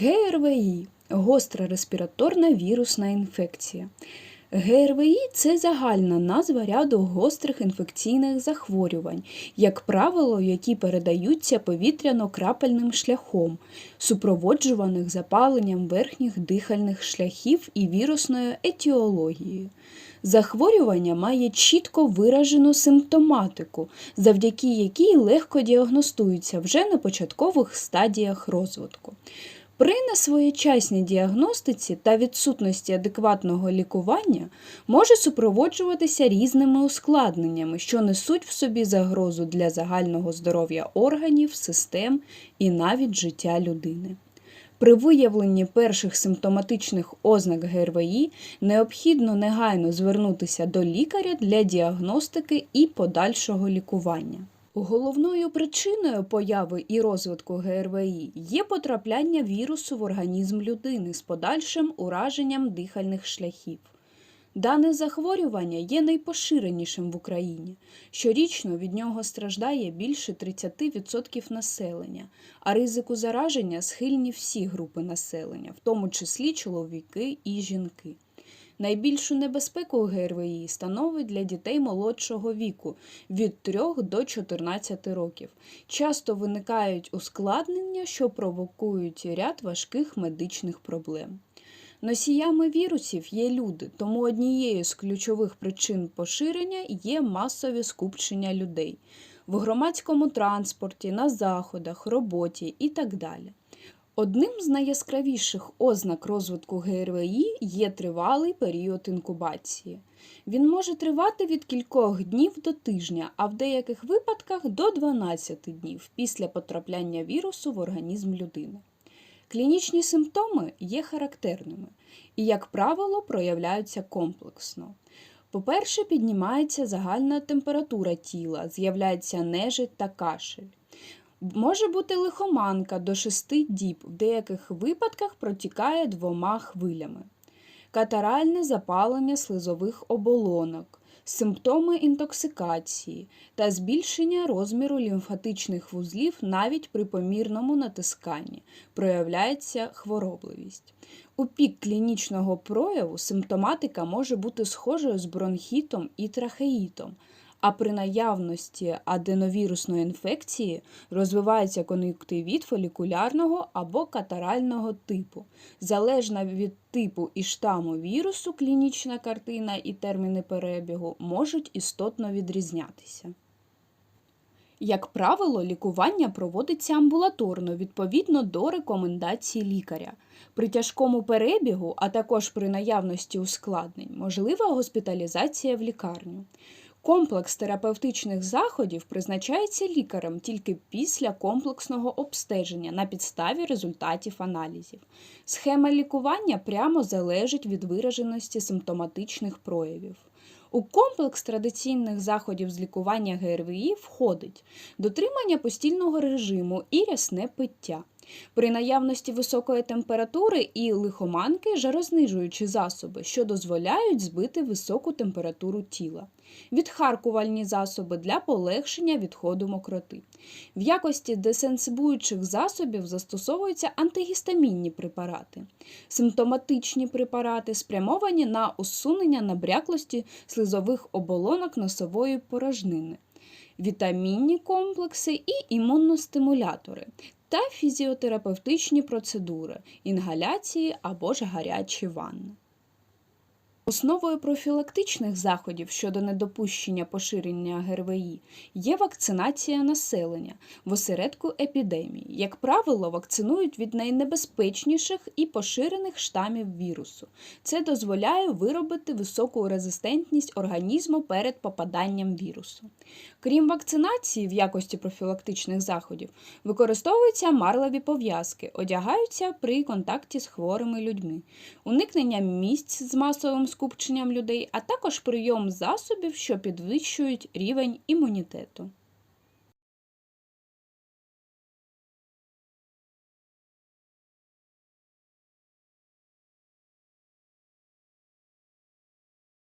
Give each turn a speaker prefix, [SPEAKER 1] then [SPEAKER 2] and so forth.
[SPEAKER 1] ГРВІ гостра респіраторна вірусна інфекція. ГРВІ це загальна назва ряду гострих інфекційних захворювань, як правило, які передаються повітряно-крапельним шляхом, супроводжуваних запаленням верхніх дихальних шляхів і вірусною етіологією. Захворювання має чітко виражену симптоматику, завдяки якій легко діагностується вже на початкових стадіях розвитку. При несвоєчасній діагностиці та відсутності адекватного лікування може супроводжуватися різними ускладненнями, що несуть в собі загрозу для загального здоров'я органів, систем і навіть життя людини. При виявленні перших симптоматичних ознак ГРВІ необхідно негайно звернутися до лікаря для діагностики і подальшого лікування. Головною причиною появи і розвитку ГРВІ є потрапляння вірусу в організм людини з подальшим ураженням дихальних шляхів. Дане захворювання є найпоширенішим в Україні. Щорічно від нього страждає більше 30% населення, а ризику зараження схильні всі групи населення, в тому числі чоловіки і жінки. Найбільшу небезпеку ГРВІ становить для дітей молодшого віку від 3 до 14 років. Часто виникають ускладнення, що провокують ряд важких медичних проблем. Носіями вірусів є люди, тому однією з ключових причин поширення є масові скупчення людей в громадському транспорті, на заходах, роботі і так далі. Одним з найяскравіших ознак розвитку ГРВІ є тривалий період інкубації. Він може тривати від кількох днів до тижня, а в деяких випадках до 12 днів після потрапляння вірусу в організм людини. Клінічні симптоми є характерними і, як правило, проявляються комплексно. По-перше, піднімається загальна температура тіла, з'являється нежить та кашель. Може бути лихоманка до 6 діб, в деяких випадках протікає двома хвилями, катаральне запалення слизових оболонок, симптоми інтоксикації та збільшення розміру лімфатичних вузлів навіть при помірному натисканні проявляється хворобливість. У пік клінічного прояву симптоматика може бути схожою з бронхітом і трахеїтом, а при наявності аденовірусної інфекції розвивається кон'юнктивіт фолікулярного або катарального типу. Залежно від типу і штаму вірусу, клінічна картина і терміни перебігу можуть істотно відрізнятися. Як правило, лікування проводиться амбулаторно відповідно до рекомендацій лікаря. При тяжкому перебігу, а також при наявності ускладнень, можлива госпіталізація в лікарню. Комплекс терапевтичних заходів призначається лікарем тільки після комплексного обстеження на підставі результатів аналізів. Схема лікування прямо залежить від вираженості симптоматичних проявів. У комплекс традиційних заходів з лікування ГРВІ входить дотримання постільного режиму і рясне пиття. При наявності високої температури і лихоманки жарознижуючі засоби, що дозволяють збити високу температуру тіла, відхаркувальні засоби для полегшення відходу мокроти. В якості десенсибуючих засобів застосовуються антигістамінні препарати, симптоматичні препарати, спрямовані на усунення набряклості слизових оболонок носової порожнини. Вітамінні комплекси і імунностимулятори та фізіотерапевтичні процедури, інгаляції або ж гарячі ванни. Основою профілактичних заходів щодо недопущення поширення ГРВІ є вакцинація населення в осередку епідемії. Як правило, вакцинують від найнебезпечніших і поширених штамів вірусу. Це дозволяє виробити високу резистентність організму перед попаданням вірусу. Крім вакцинації в якості профілактичних заходів, використовуються марлеві пов'язки, одягаються при контакті з хворими людьми, уникнення місць з масовим скупченням людей, а також прийом засобів, що підвищують рівень імунітету.